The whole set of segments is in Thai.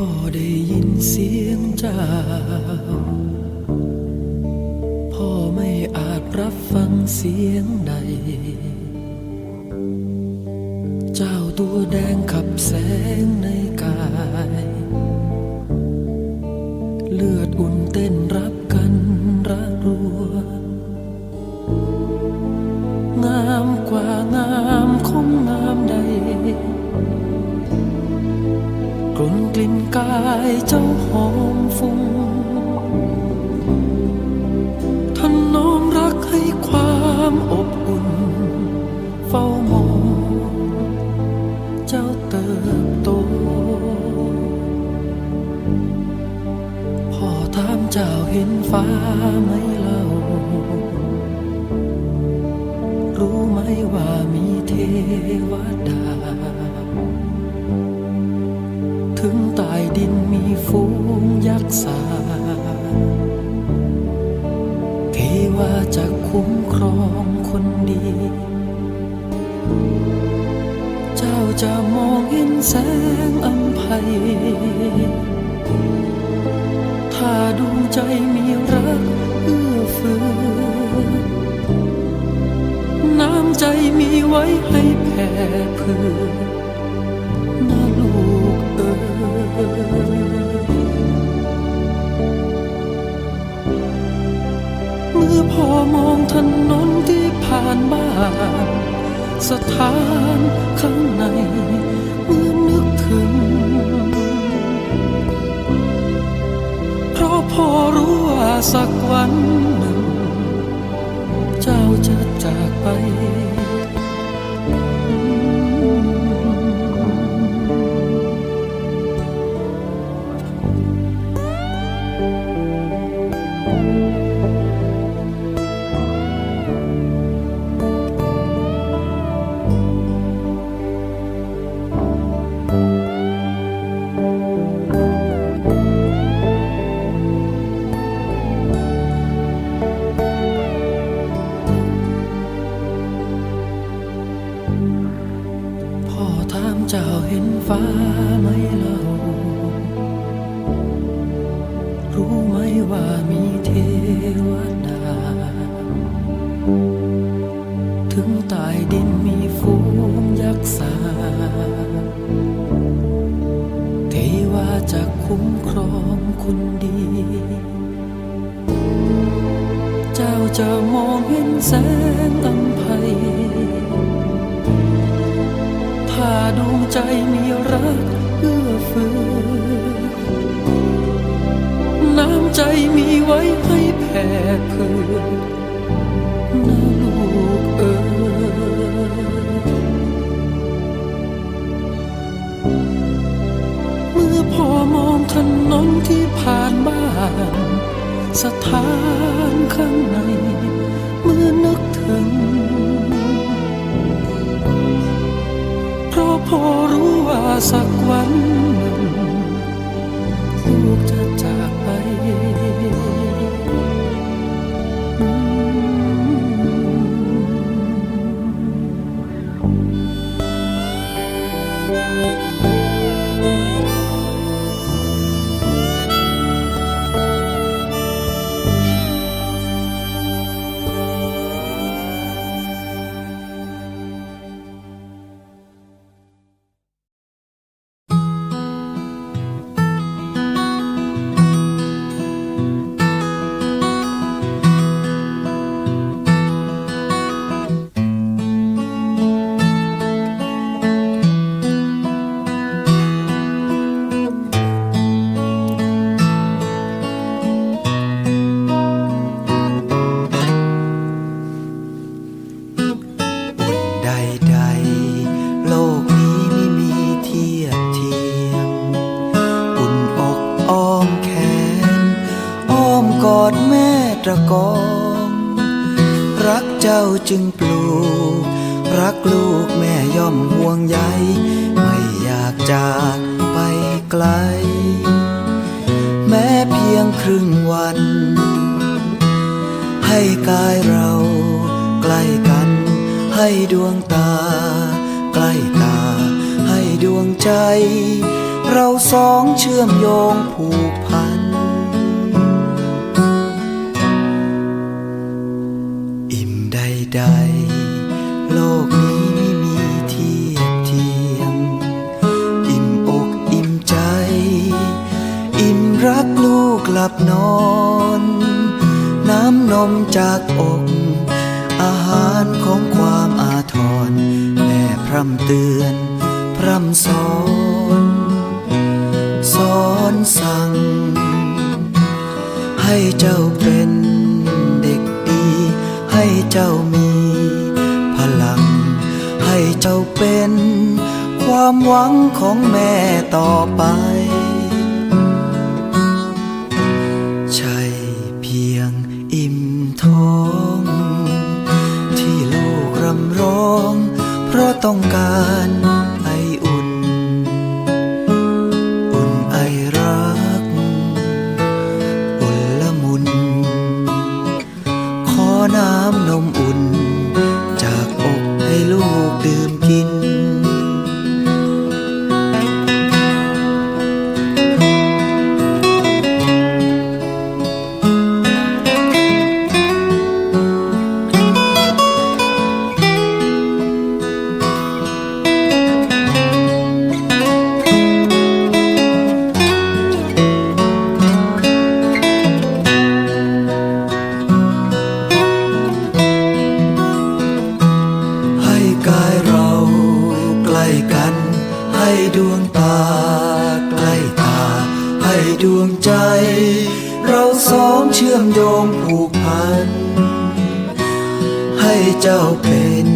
งพอได้ยินเสียงเจ้า พ่อไม่อาจรับฟังเสียงใด เจ้าตัวแดงขับแสงในกาย เลือดอุ่นเต้นรับกันรักรัว งามกว่างามคงงามใด กาย ษา เทวาจะคุ้มครองคนดี เจ้าจะมองเห็นแสงอัมภัย ถ้าดวงใจมีรักเอื้อเฟื้อน้ำใจมีไว้ให้แผ่เพื่อ อพอมองถนนที่ผ่านบ้านสถานข้างในเมื่อนึกถึง เพราะพ่อรู้ว่าสักวันหนึ่ง เจ้าจะ ฟ้าไหมเล่า รู้ไหมว่ามีเทวดา ถึงใต้ดินมีฝูงยักษ์สาเทวาจะคุ้มครองคนดี เจ้าจะมองเห็นแสงอัมภัยถ้า ดวงใจมีรักเอื้อเฟื้อน้ำใจมีไว้ให้แผ่เพื่อ ลู แม้เพียงครึ่งวัน ให้กายเราใกล้กัน ให้ดวงตา ใกล้ตา ให้ดวงใจ เราสองเชื่อมโยงผูกพัน อิ่มใดๆ ลับนอน น้ำนมจากอก อาหารของความอาทร แม่พร่ำเตือน พร่ำสอน สอนสั่ง ให้เจ้าเป็นเด็กดี ให้เจ้ามี พลัง ให้เจ้าเป็น ความหวังของแม่ต่อไป ต้องการไออุ่น อุ่นไอรัก อุ่นละมุน ขอน้ำนมอุ่น จากอกให้ลูกดื่มกิน ให้เจ้าเป็น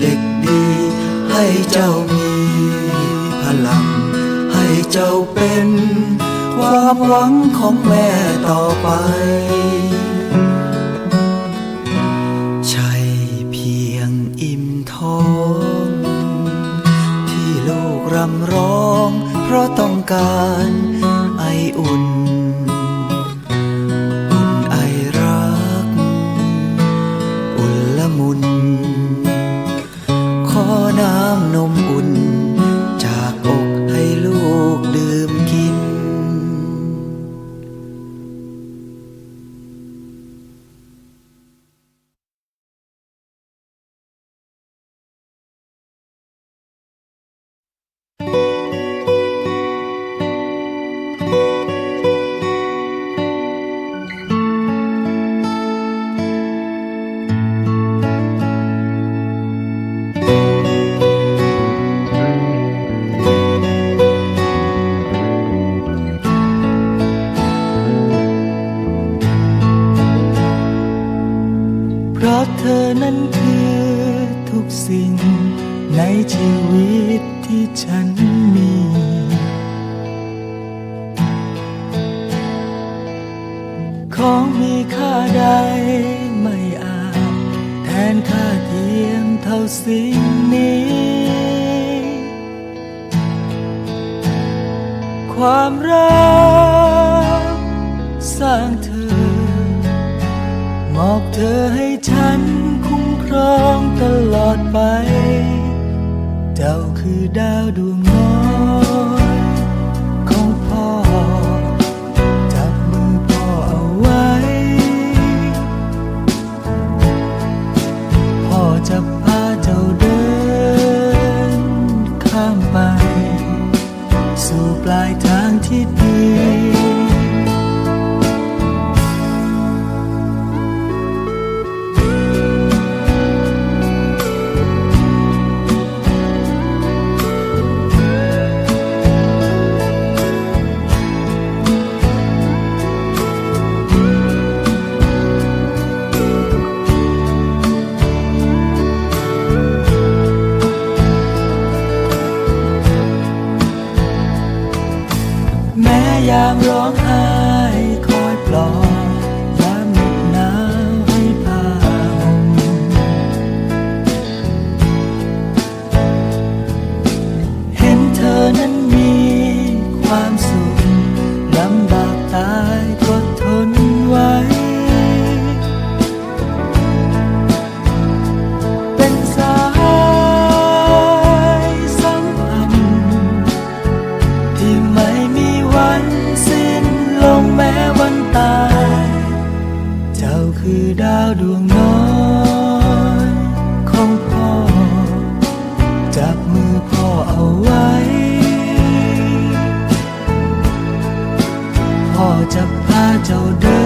เด็กดี ให้เจ้ามีพลัง ให้เจ้าเป็น ความหวังของแม่ต่อไป ใช่เพียงอิ่มท้อง ที่ลูกรำร้อง เพราะต้องการ อนั้นคือทุกสิ่งในชีวิตที่ฉันมี ของมีค่าใดไม่อาจแทนค่าเทียมเท่าสิ่งนี้ ความรักสร้างเธอ มอบเธอให้ ไป เจ้าคือดาวดวงน้อยของพ่อ จับมือพ่อเอาไว้ พ่อจะพาเจ้าเดิน ข้ามไป สู่ปลายทางที่ดี 走的。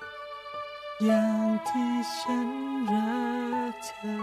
อย่างที่ฉันรักเธอ